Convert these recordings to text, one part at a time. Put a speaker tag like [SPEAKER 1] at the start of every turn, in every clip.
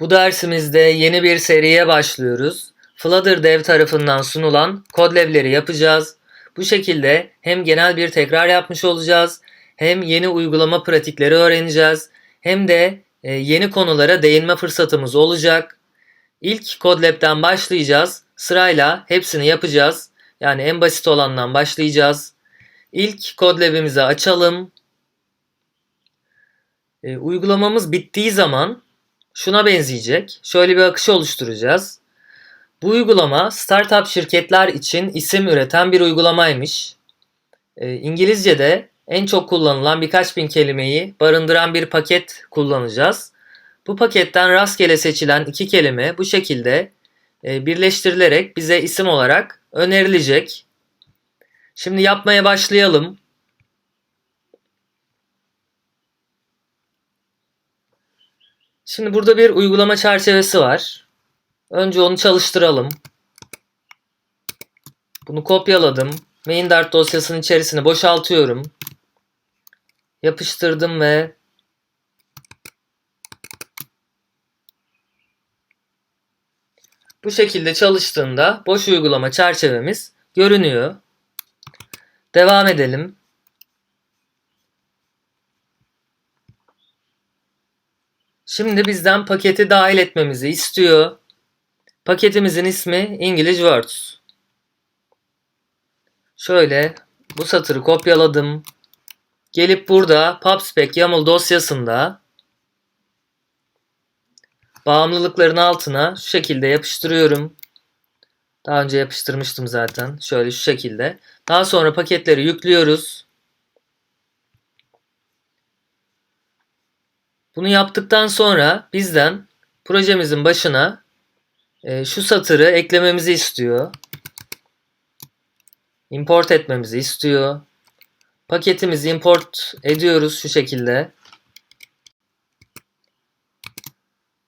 [SPEAKER 1] Bu dersimizde yeni bir seriye başlıyoruz. Flutter Dev tarafından sunulan kodlevleri yapacağız. Bu şekilde hem genel bir tekrar yapmış olacağız, hem yeni uygulama pratikleri öğreneceğiz, hem de e, yeni konulara değinme fırsatımız olacak. İlk CodeLab'den başlayacağız. Sırayla hepsini yapacağız. Yani en basit olandan başlayacağız. İlk CodeLab'imizi açalım. E, uygulamamız bittiği zaman şuna benzeyecek. Şöyle bir akış oluşturacağız. Bu uygulama startup şirketler için isim üreten bir uygulamaymış. E, İngilizce'de en çok kullanılan birkaç bin kelimeyi barındıran bir paket kullanacağız. Bu paketten rastgele seçilen iki kelime bu şekilde e, birleştirilerek bize isim olarak önerilecek. Şimdi yapmaya başlayalım. Şimdi burada bir uygulama çerçevesi var. Önce onu çalıştıralım. Bunu kopyaladım. Main Dart dosyasının içerisine boşaltıyorum. Yapıştırdım ve bu şekilde çalıştığında boş uygulama çerçevemiz görünüyor. Devam edelim. Şimdi bizden paketi dahil etmemizi istiyor. Paketimizin ismi English Words. Şöyle bu satırı kopyaladım. Gelip burada PubSpec YAML dosyasında bağımlılıkların altına şu şekilde yapıştırıyorum. Daha önce yapıştırmıştım zaten. Şöyle şu şekilde. Daha sonra paketleri yüklüyoruz. Bunu yaptıktan sonra bizden projemizin başına e, şu satırı eklememizi istiyor. Import etmemizi istiyor. Paketimizi import ediyoruz şu şekilde.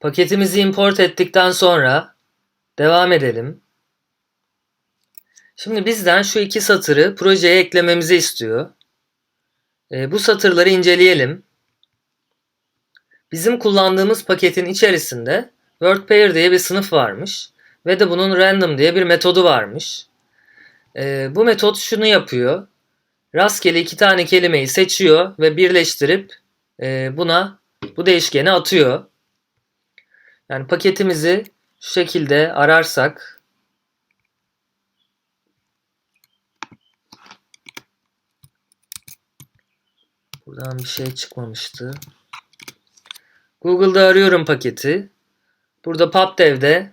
[SPEAKER 1] Paketimizi import ettikten sonra devam edelim. Şimdi bizden şu iki satırı projeye eklememizi istiyor. E, bu satırları inceleyelim. Bizim kullandığımız paketin içerisinde WordPair diye bir sınıf varmış ve de bunun random diye bir metodu varmış. E, bu metot şunu yapıyor. Rastgele iki tane kelimeyi seçiyor ve birleştirip e, buna bu değişkeni atıyor. Yani paketimizi şu şekilde ararsak Buradan bir şey çıkmamıştı. Google'da arıyorum paketi. Burada PubDev'de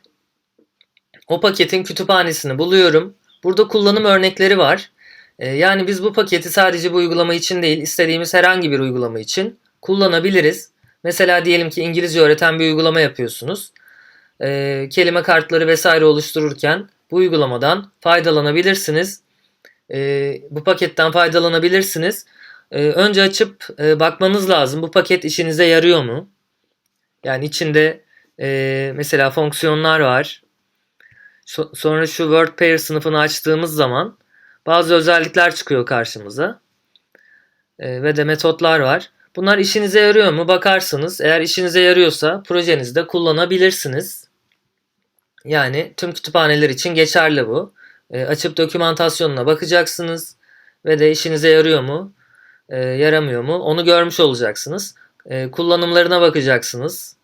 [SPEAKER 1] o paketin kütüphanesini buluyorum. Burada kullanım örnekleri var. Ee, yani biz bu paketi sadece bu uygulama için değil, istediğimiz herhangi bir uygulama için kullanabiliriz. Mesela diyelim ki İngilizce öğreten bir uygulama yapıyorsunuz. Ee, kelime kartları vesaire oluştururken bu uygulamadan faydalanabilirsiniz. Ee, bu paketten faydalanabilirsiniz. Önce açıp e, bakmanız lazım. Bu paket işinize yarıyor mu? Yani içinde e, mesela fonksiyonlar var. Sonra şu WordPair sınıfını açtığımız zaman bazı özellikler çıkıyor karşımıza. E, ve de metotlar var. Bunlar işinize yarıyor mu? Bakarsınız. Eğer işinize yarıyorsa projenizde kullanabilirsiniz. Yani tüm kütüphaneler için geçerli bu. E, açıp dokümantasyonuna bakacaksınız ve de işinize yarıyor mu, e, yaramıyor mu onu görmüş olacaksınız. E, kullanımlarına bakacaksınız.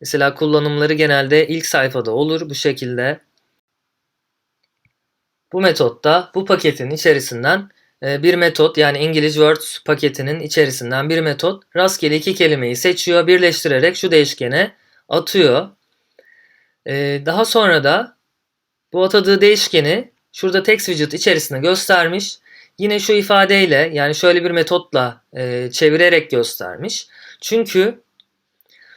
[SPEAKER 1] Mesela kullanımları genelde ilk sayfada olur bu şekilde. Bu metotta bu paketin içerisinden e, bir metot yani English Words paketinin içerisinden bir metot rastgele iki kelimeyi seçiyor, birleştirerek şu değişkene atıyor. E, daha sonra da bu atadığı değişkeni şurada text widget içerisine göstermiş. Yine şu ifadeyle yani şöyle bir metotla e, çevirerek göstermiş. Çünkü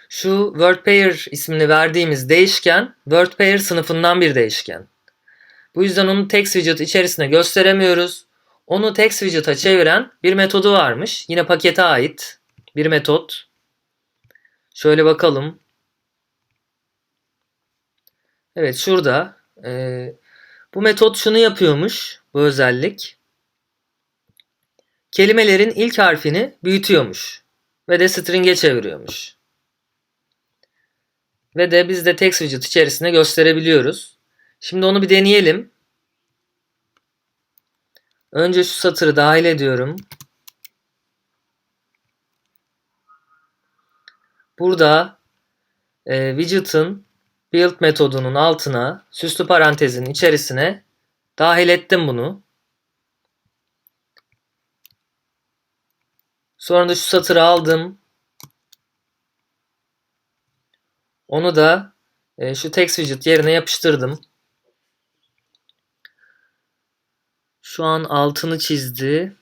[SPEAKER 1] şu WordPair ismini verdiğimiz değişken WordPair sınıfından bir değişken. Bu yüzden onu text widget içerisine gösteremiyoruz. Onu text widget'a çeviren bir metodu varmış. Yine pakete ait bir metot. Şöyle bakalım. Evet şurada. E, bu metot şunu yapıyormuş. Bu özellik. Kelimelerin ilk harfini büyütüyormuş. Ve de string'e çeviriyormuş. Ve de biz de text widget içerisinde gösterebiliyoruz. Şimdi onu bir deneyelim. Önce şu satırı dahil ediyorum. Burada e, widget'ın build metodunun altına süslü parantezin içerisine dahil ettim bunu. Sonra da şu satırı aldım. Onu da e, şu text widget yerine yapıştırdım. Şu an altını çizdi.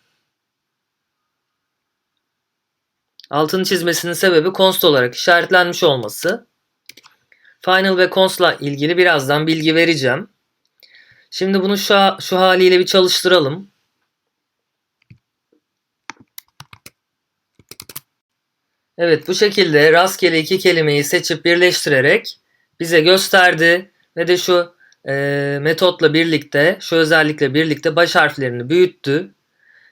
[SPEAKER 1] Altını çizmesinin sebebi const olarak işaretlenmiş olması. Final ve const'la ilgili birazdan bilgi vereceğim. Şimdi bunu şu, şu haliyle bir çalıştıralım. Evet bu şekilde rastgele iki kelimeyi seçip birleştirerek bize gösterdi ve de şu e, metotla birlikte, şu özellikle birlikte baş harflerini büyüttü.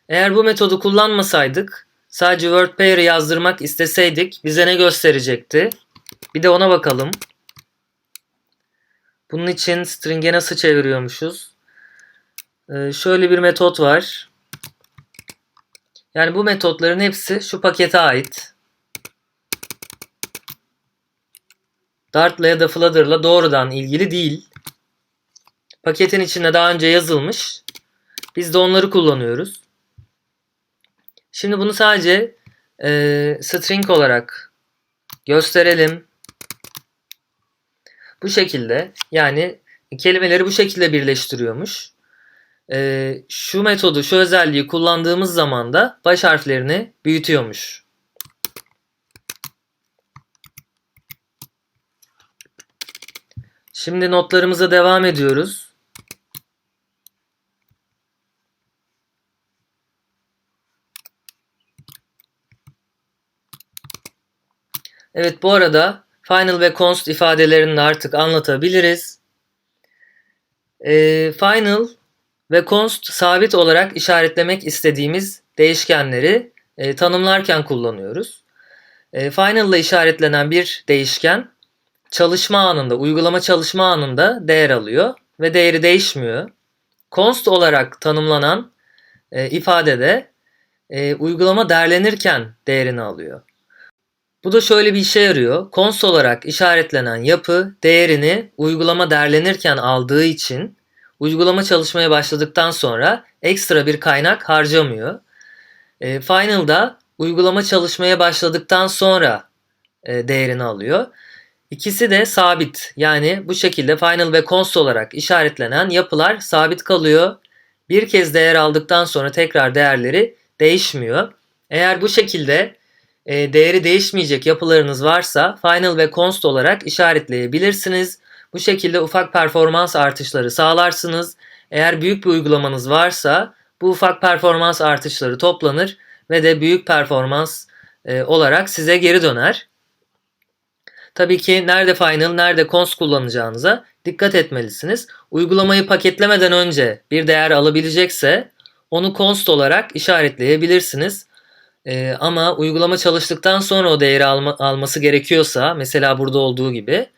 [SPEAKER 1] Eğer bu metodu kullanmasaydık, sadece word pair'ı yazdırmak isteseydik bize ne gösterecekti? Bir de ona bakalım. Bunun için string'e nasıl çeviriyormuşuz? Ee, şöyle bir metot var. Yani bu metotların hepsi şu pakete ait. Dart'la ya da Flutter'la doğrudan ilgili değil. Paketin içinde daha önce yazılmış. Biz de onları kullanıyoruz. Şimdi bunu sadece e, string olarak gösterelim. Bu şekilde yani kelimeleri bu şekilde birleştiriyormuş. E, şu metodu, şu özelliği kullandığımız zaman da baş harflerini büyütüyormuş. Şimdi notlarımıza devam ediyoruz. Evet bu arada final ve const ifadelerini de artık anlatabiliriz. E, final ve const sabit olarak işaretlemek istediğimiz değişkenleri e, tanımlarken kullanıyoruz. E, final ile işaretlenen bir değişken çalışma anında, uygulama çalışma anında değer alıyor ve değeri değişmiyor. Const olarak tanımlanan e, ifadede e, uygulama derlenirken değerini alıyor. Bu da şöyle bir işe yarıyor. Const olarak işaretlenen yapı değerini uygulama derlenirken aldığı için uygulama çalışmaya başladıktan sonra ekstra bir kaynak harcamıyor. E, Final'da uygulama çalışmaya başladıktan sonra e, değerini alıyor. İkisi de sabit. Yani bu şekilde final ve const olarak işaretlenen yapılar sabit kalıyor. Bir kez değer aldıktan sonra tekrar değerleri değişmiyor. Eğer bu şekilde e, değeri değişmeyecek yapılarınız varsa final ve const olarak işaretleyebilirsiniz. Bu şekilde ufak performans artışları sağlarsınız. Eğer büyük bir uygulamanız varsa bu ufak performans artışları toplanır ve de büyük performans e, olarak size geri döner. Tabii ki nerede final, nerede const kullanacağınıza dikkat etmelisiniz. Uygulamayı paketlemeden önce bir değer alabilecekse onu const olarak işaretleyebilirsiniz. Ee, ama uygulama çalıştıktan sonra o değeri alma, alması gerekiyorsa mesela burada olduğu gibi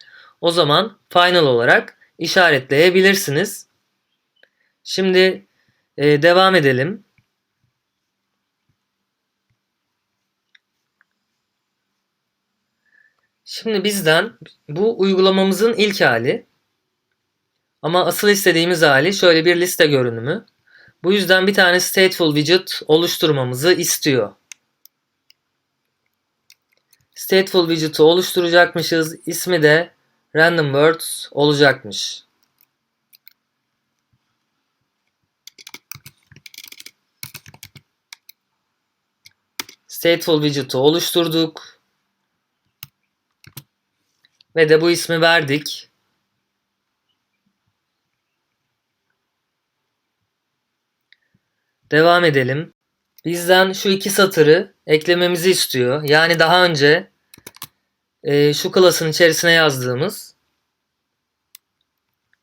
[SPEAKER 1] o zaman final olarak işaretleyebilirsiniz. Şimdi e, devam edelim. Şimdi bizden bu uygulamamızın ilk hali ama asıl istediğimiz hali şöyle bir liste görünümü. Bu yüzden bir tane stateful widget oluşturmamızı istiyor. Stateful widget'ı oluşturacakmışız. İsmi de random words olacakmış. Stateful widget'ı oluşturduk. Ve de bu ismi verdik. Devam edelim. Bizden şu iki satırı eklememizi istiyor. Yani daha önce e, şu klasın içerisine yazdığımız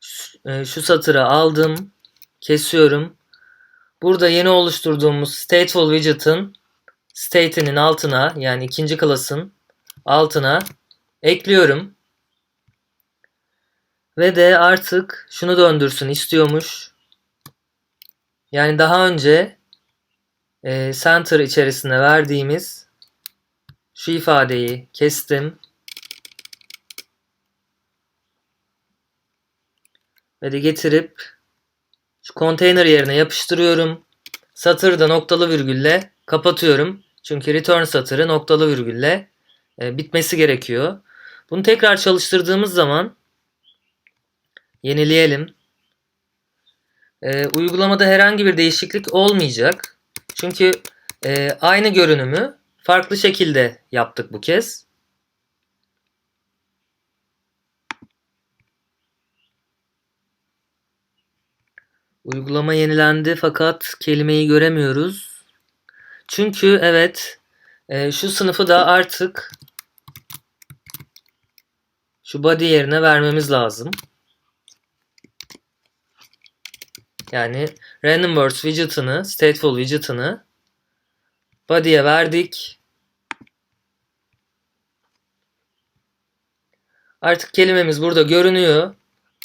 [SPEAKER 1] şu, e, şu satırı aldım. Kesiyorum. Burada yeni oluşturduğumuz stateful widget'ın state'inin altına yani ikinci klasın altına ekliyorum. Ve de artık şunu döndürsün istiyormuş. Yani daha önce e, center içerisinde verdiğimiz şu ifadeyi kestim. Ve de getirip şu konteyner yerine yapıştırıyorum. Satırı da noktalı virgülle kapatıyorum. Çünkü return satırı noktalı virgülle e, bitmesi gerekiyor. Bunu tekrar çalıştırdığımız zaman yenileyelim. E, uygulamada herhangi bir değişiklik olmayacak. Çünkü e, aynı görünümü farklı şekilde yaptık bu kez. Uygulama yenilendi fakat kelimeyi göremiyoruz. Çünkü evet e, şu sınıfı da artık şu body yerine vermemiz lazım. Yani random words widget'ını, stateful widget'ını body'ye verdik. Artık kelimemiz burada görünüyor.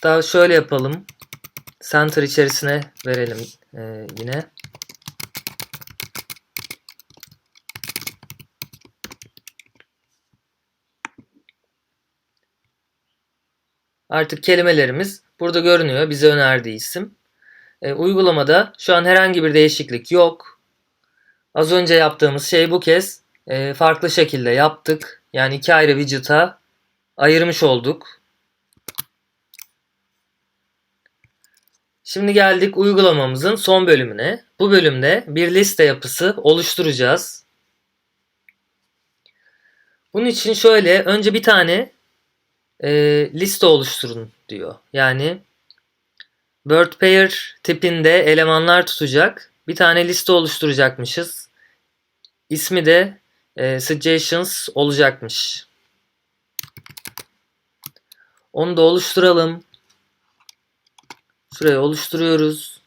[SPEAKER 1] Daha şöyle yapalım. Center içerisine verelim e, yine. Artık kelimelerimiz burada görünüyor. Bize önerdiği isim. E, uygulamada şu an herhangi bir değişiklik yok. Az önce yaptığımız şey bu kez e, farklı şekilde yaptık. Yani iki ayrı widget'a ayırmış olduk. Şimdi geldik uygulamamızın son bölümüne. Bu bölümde bir liste yapısı oluşturacağız. Bunun için şöyle önce bir tane e, liste oluşturun diyor. Yani word pair tipinde elemanlar tutacak bir tane liste oluşturacakmışız. İsmi de e, suggestions olacakmış. Onu da oluşturalım. Şuraya oluşturuyoruz.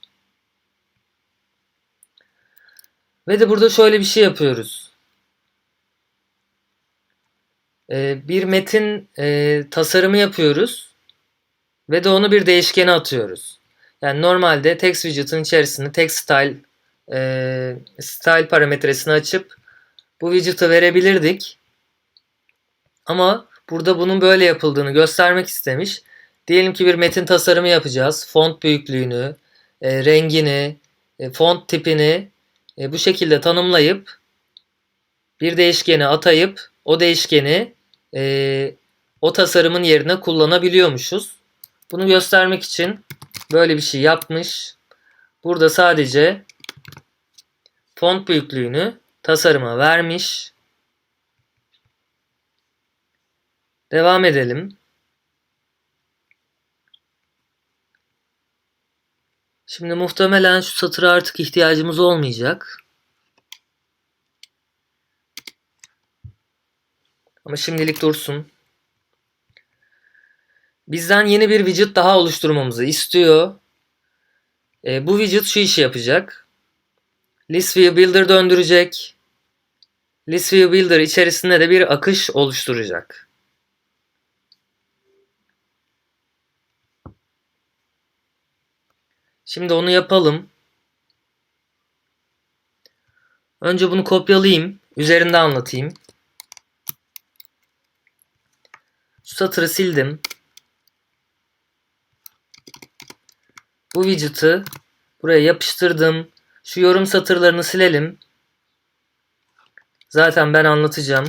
[SPEAKER 1] Ve de burada şöyle bir şey yapıyoruz. Ee, bir metin e, tasarımı yapıyoruz. Ve de onu bir değişkene atıyoruz. Yani normalde text widget'ın içerisinde text style e, style parametresini açıp bu widget'ı verebilirdik. Ama burada bunun böyle yapıldığını göstermek istemiş. Diyelim ki bir metin tasarımı yapacağız. Font büyüklüğünü, e, rengini, e, font tipini e, bu şekilde tanımlayıp bir değişkene atayıp o değişkeni e, o tasarımın yerine kullanabiliyormuşuz. Bunu göstermek için böyle bir şey yapmış. Burada sadece font büyüklüğünü tasarıma vermiş. Devam edelim. Şimdi muhtemelen şu satıra artık ihtiyacımız olmayacak. Ama şimdilik dursun. Bizden yeni bir widget daha oluşturmamızı istiyor. E, bu widget şu işi yapacak. List View Builder döndürecek. List View Builder içerisinde de bir akış oluşturacak. Şimdi onu yapalım. Önce bunu kopyalayayım. Üzerinde anlatayım. Şu satırı sildim. Bu widget'ı buraya yapıştırdım. Şu yorum satırlarını silelim. Zaten ben anlatacağım.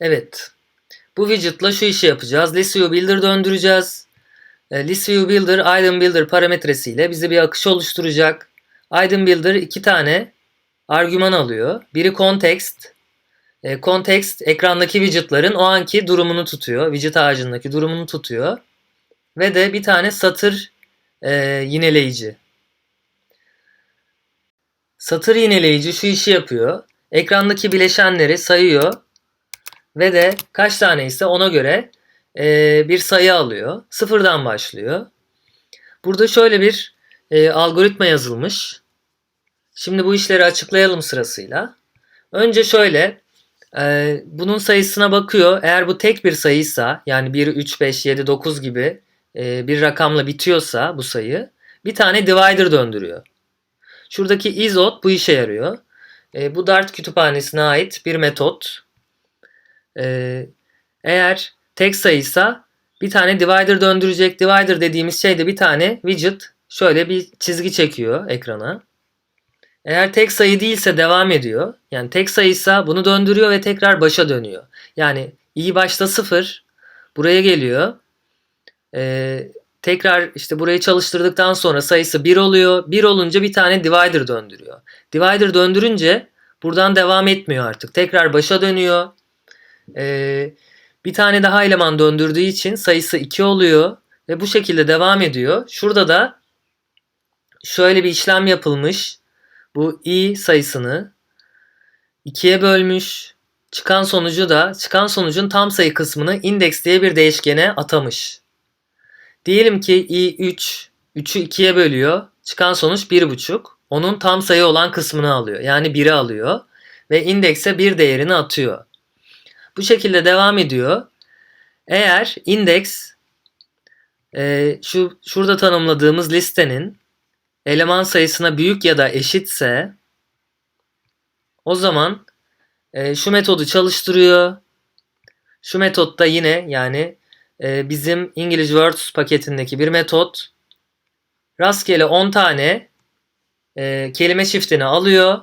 [SPEAKER 1] Evet. Bu widget'la şu işi yapacağız. List View Builder döndüreceğiz. E, List View Builder, Item Builder parametresiyle bize bir akış oluşturacak. Item Builder iki tane argüman alıyor. Biri context. E, context ekrandaki widget'ların o anki durumunu tutuyor. Widget ağacındaki durumunu tutuyor. Ve de bir tane satır e, yineleyici. Satır yineleyici şu işi yapıyor. Ekrandaki bileşenleri sayıyor ve de kaç tane ise ona göre e, bir sayı alıyor. Sıfırdan başlıyor. Burada şöyle bir e, algoritma yazılmış. Şimdi bu işleri açıklayalım sırasıyla. Önce şöyle e, bunun sayısına bakıyor. Eğer bu tek bir sayıysa yani 1, 3, 5, 7, 9 gibi e, bir rakamla bitiyorsa bu sayı bir tane divider döndürüyor. Şuradaki isot bu işe yarıyor. E, bu Dart kütüphanesine ait bir metot. E, eğer tek sayıysa bir tane divider döndürecek. Divider dediğimiz şey de bir tane widget şöyle bir çizgi çekiyor ekrana. Eğer tek sayı değilse devam ediyor. Yani tek sayıysa bunu döndürüyor ve tekrar başa dönüyor. Yani i başta 0 buraya geliyor. Ee, tekrar işte burayı çalıştırdıktan sonra sayısı 1 oluyor. 1 olunca bir tane divider döndürüyor. Divider döndürünce buradan devam etmiyor artık. Tekrar başa dönüyor. Ee, bir tane daha eleman döndürdüğü için sayısı 2 oluyor. Ve bu şekilde devam ediyor. Şurada da şöyle bir işlem yapılmış. Bu i sayısını 2'ye bölmüş. Çıkan sonucu da çıkan sonucun tam sayı kısmını index diye bir değişkene atamış. Diyelim ki i 3 3'ü 2'ye bölüyor. Çıkan sonuç 1,5. Onun tam sayı olan kısmını alıyor. Yani 1'i alıyor ve indekse bir değerini atıyor. Bu şekilde devam ediyor. Eğer index e, şu şurada tanımladığımız listenin eleman sayısına büyük ya da eşitse o zaman e, şu metodu çalıştırıyor. Şu metot da yine yani e, bizim English Words paketindeki bir metot. Rastgele 10 tane e, kelime çiftini alıyor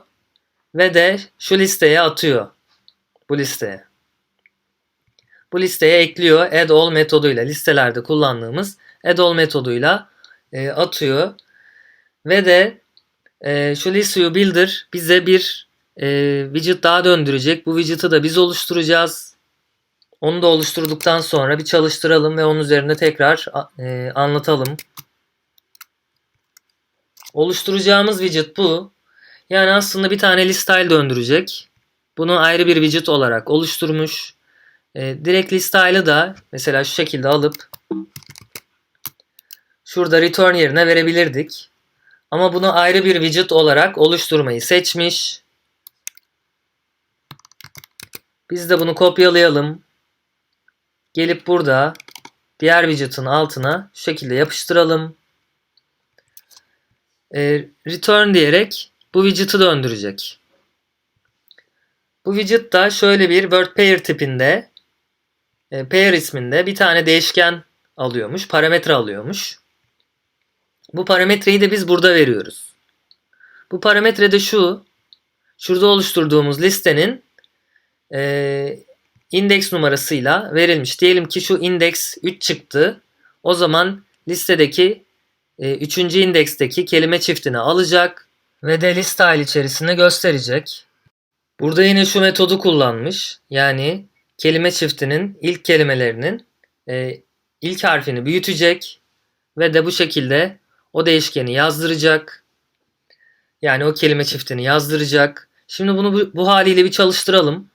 [SPEAKER 1] ve de şu listeye atıyor. Bu listeye. Bu listeye ekliyor add all metoduyla listelerde kullandığımız add all metoduyla e, atıyor. Ve de e, şu list view builder bize bir e, widget daha döndürecek. Bu widget'ı da biz oluşturacağız. Onu da oluşturduktan sonra bir çalıştıralım ve onun üzerinde tekrar e, anlatalım. Oluşturacağımız widget bu. Yani aslında bir tane list style döndürecek. Bunu ayrı bir widget olarak oluşturmuş. E, direkt list style'ı da mesela şu şekilde alıp şurada return yerine verebilirdik. Ama bunu ayrı bir widget olarak oluşturmayı seçmiş. Biz de bunu kopyalayalım. Gelip burada diğer widget'ın altına şu şekilde yapıştıralım. E, return diyerek bu widget'ı döndürecek. Bu widget da şöyle bir word pair tipinde e, pair isminde bir tane değişken alıyormuş, parametre alıyormuş. Bu parametreyi de biz burada veriyoruz. Bu parametre de şu. Şurada oluşturduğumuz listenin e, indeks numarasıyla verilmiş. Diyelim ki şu indeks 3 çıktı. O zaman listedeki 3. E, indeksteki kelime çiftini alacak ve de list style içerisinde gösterecek. Burada yine şu metodu kullanmış. Yani kelime çiftinin ilk kelimelerinin e, ilk harfini büyütecek ve de bu şekilde o değişkeni yazdıracak. Yani o kelime çiftini yazdıracak. Şimdi bunu bu, bu haliyle bir çalıştıralım.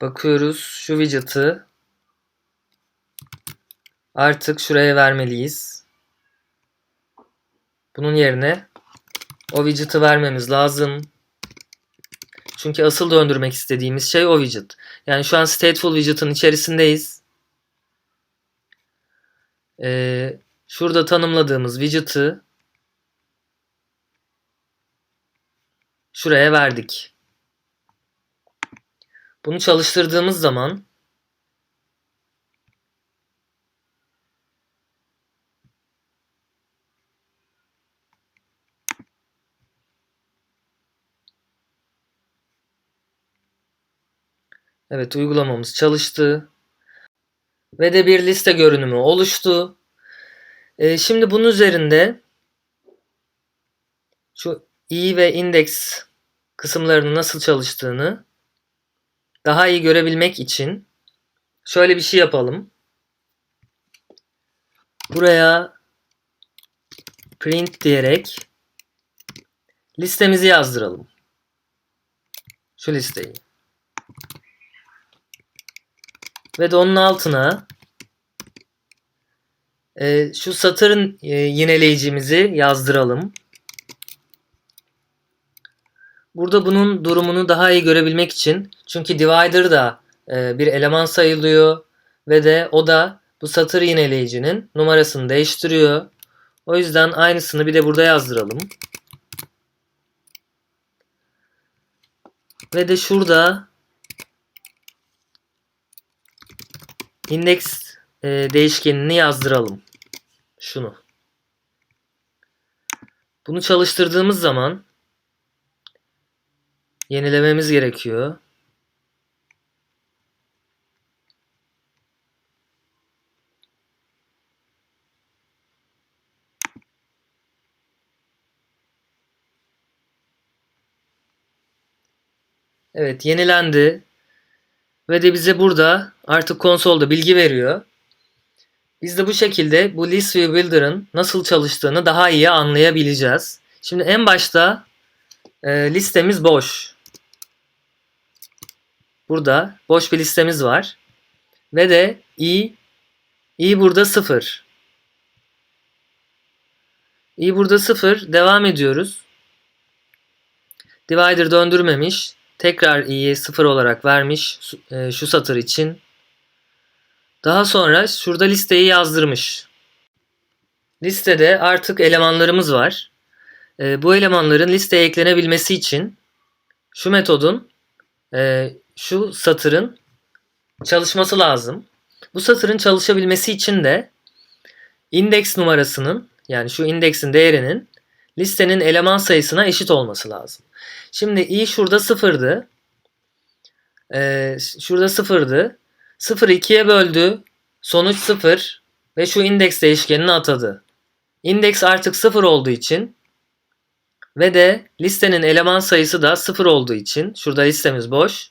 [SPEAKER 1] Bakıyoruz şu widget'ı artık şuraya vermeliyiz. Bunun yerine o widget'ı vermemiz lazım. Çünkü asıl döndürmek istediğimiz şey o widget. Yani şu an stateful widget'ın içerisindeyiz. Ee, şurada tanımladığımız widget'ı şuraya verdik. Bunu çalıştırdığımız zaman Evet uygulamamız çalıştı. Ve de bir liste görünümü oluştu. Ee, şimdi bunun üzerinde şu i ve index kısımlarının nasıl çalıştığını daha iyi görebilmek için şöyle bir şey yapalım. buraya print diyerek listemizi yazdıralım. Şu listeyi. Ve de onun altına e, şu satırın e, yineleyicimizi yazdıralım. Burada bunun durumunu daha iyi görebilmek için çünkü divider da e, bir eleman sayılıyor ve de o da bu satır yineleyicinin numarasını değiştiriyor. O yüzden aynısını bir de burada yazdıralım. Ve de şurada index e, değişkenini yazdıralım. Şunu. Bunu çalıştırdığımız zaman yenilememiz gerekiyor. Evet yenilendi. Ve de bize burada artık konsolda bilgi veriyor. Biz de bu şekilde bu List View Builder'ın nasıl çalıştığını daha iyi anlayabileceğiz. Şimdi en başta e, listemiz boş. Burada boş bir listemiz var. Ve de i i burada 0. i burada 0. Devam ediyoruz. Divider döndürmemiş. Tekrar i'yi 0 olarak vermiş e, şu satır için. Daha sonra şurada listeyi yazdırmış. Listede artık elemanlarımız var. E, bu elemanların listeye eklenebilmesi için şu metodun e, şu satırın çalışması lazım. Bu satırın çalışabilmesi için de indeks numarasının yani şu indeksin değerinin listenin eleman sayısına eşit olması lazım. Şimdi i şurada sıfırdı. Ee, şurada sıfırdı. 0'ı 2'ye böldü. Sonuç 0 ve şu indeks değişkenini atadı. İndeks artık 0 olduğu için ve de listenin eleman sayısı da 0 olduğu için şurada listemiz boş.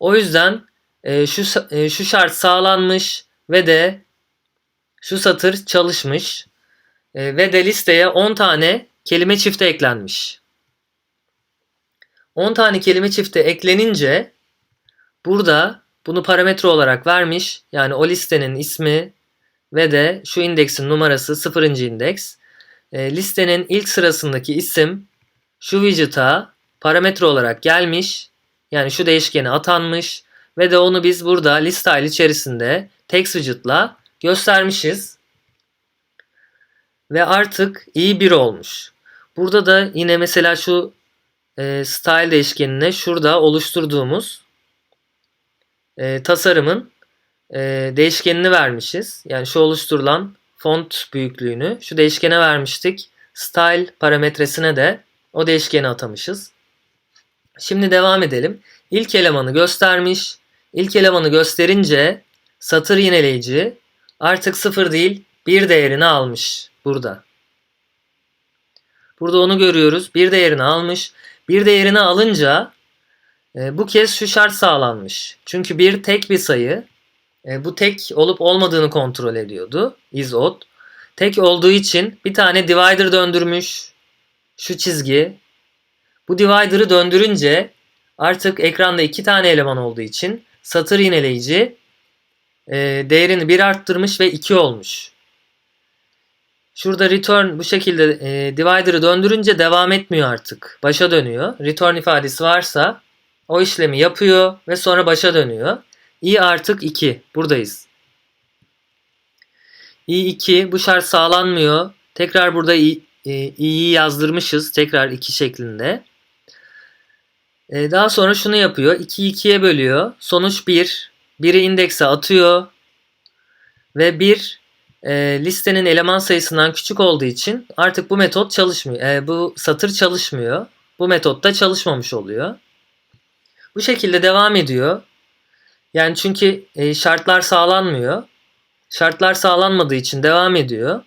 [SPEAKER 1] O yüzden e, şu e, şu şart sağlanmış ve de şu satır çalışmış e, ve de listeye 10 tane kelime çifti eklenmiş. 10 tane kelime çifti eklenince burada bunu parametre olarak vermiş. Yani o listenin ismi ve de şu indeksin numarası 0. indeks. E, listenin ilk sırasındaki isim şu widget'a parametre olarak gelmiş. Yani şu değişkene atanmış ve de onu biz burada list içerisinde text widget'la göstermişiz. Ve artık i 1 olmuş. Burada da yine mesela şu e, style değişkenine şurada oluşturduğumuz e, tasarımın e, değişkenini vermişiz. Yani şu oluşturulan font büyüklüğünü şu değişkene vermiştik. Style parametresine de o değişkeni atamışız. Şimdi devam edelim. İlk elemanı göstermiş. İlk elemanı gösterince satır yineleyici artık sıfır değil bir değerini almış burada. Burada onu görüyoruz. Bir değerini almış. Bir değerini alınca e, bu kez şu şart sağlanmış. Çünkü bir tek bir sayı e, bu tek olup olmadığını kontrol ediyordu. is. Tek olduğu için bir tane divider döndürmüş. Şu çizgi. Bu divider'ı döndürünce artık ekranda iki tane eleman olduğu için satır yineleyici e, değerini bir arttırmış ve 2 olmuş. Şurada return bu şekilde e, divider'ı döndürünce devam etmiyor artık. Başa dönüyor. Return ifadesi varsa o işlemi yapıyor ve sonra başa dönüyor. i artık 2. Buradayız. i 2 bu şart sağlanmıyor. Tekrar burada i'yi e, yazdırmışız. Tekrar 2 şeklinde. E, daha sonra şunu yapıyor. 2'yi 2'ye bölüyor. Sonuç 1. 1'i indekse atıyor. Ve 1 e, listenin eleman sayısından küçük olduğu için artık bu metot çalışmıyor. E, bu satır çalışmıyor. Bu metot da çalışmamış oluyor. Bu şekilde devam ediyor. Yani çünkü e, şartlar sağlanmıyor. Şartlar sağlanmadığı için devam ediyor.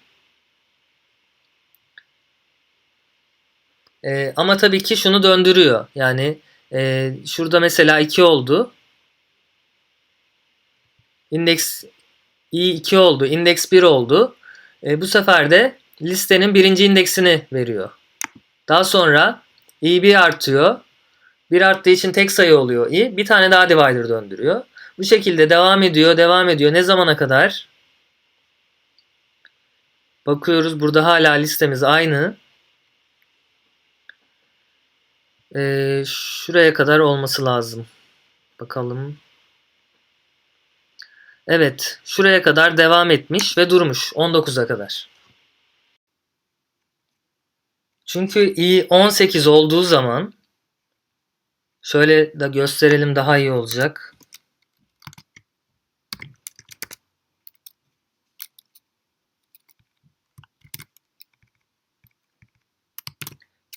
[SPEAKER 1] E, ama tabii ki şunu döndürüyor. Yani e, şurada mesela 2 oldu. Indeks i2 oldu. Index 1 oldu. E, bu sefer de listenin birinci indeksini veriyor. Daha sonra i bir artıyor. Bir arttığı için tek sayı oluyor i. Bir tane daha divider döndürüyor. Bu şekilde devam ediyor, devam ediyor. Ne zamana kadar? Bakıyoruz burada hala listemiz aynı. Ee, şuraya kadar olması lazım. Bakalım. Evet, şuraya kadar devam etmiş ve durmuş 19'a kadar. Çünkü i 18 olduğu zaman şöyle de gösterelim daha iyi olacak.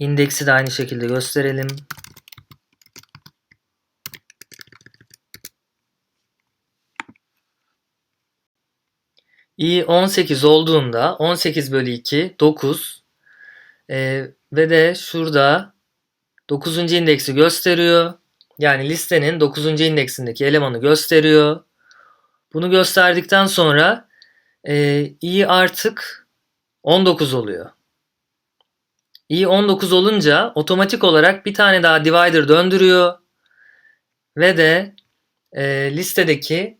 [SPEAKER 1] İndeksi de aynı şekilde gösterelim. İ 18 olduğunda 18 bölü 2 9 Ee, ve de şurada 9. indeksi gösteriyor. Yani listenin 9. indeksindeki elemanı gösteriyor. Bunu gösterdikten sonra e, i artık 19 oluyor. i 19 olunca otomatik olarak bir tane daha divider döndürüyor ve de e, listedeki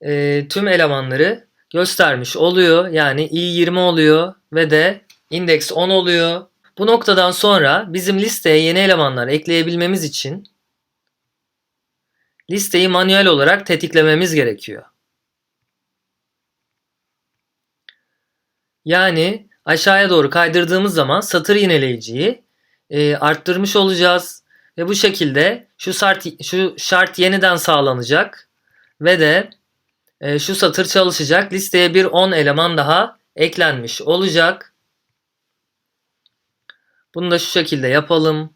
[SPEAKER 1] e, tüm elemanları göstermiş oluyor. Yani i 20 oluyor ve de indeks 10 oluyor. Bu noktadan sonra bizim listeye yeni elemanlar ekleyebilmemiz için listeyi manuel olarak tetiklememiz gerekiyor. Yani aşağıya doğru kaydırdığımız zaman satır yineleyiciyi e, arttırmış olacağız ve bu şekilde şu şart, şu şart yeniden sağlanacak ve de e, şu satır çalışacak. Listeye bir 10 eleman daha eklenmiş olacak. Bunu da şu şekilde yapalım.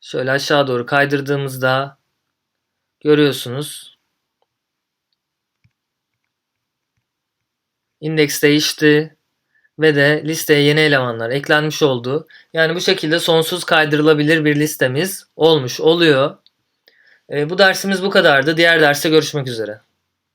[SPEAKER 1] Şöyle aşağı doğru kaydırdığımızda görüyorsunuz. İndeks değişti ve de listeye yeni elemanlar eklenmiş oldu. Yani bu şekilde sonsuz kaydırılabilir bir listemiz olmuş oluyor. E, bu dersimiz bu kadardı. Diğer derste görüşmek üzere.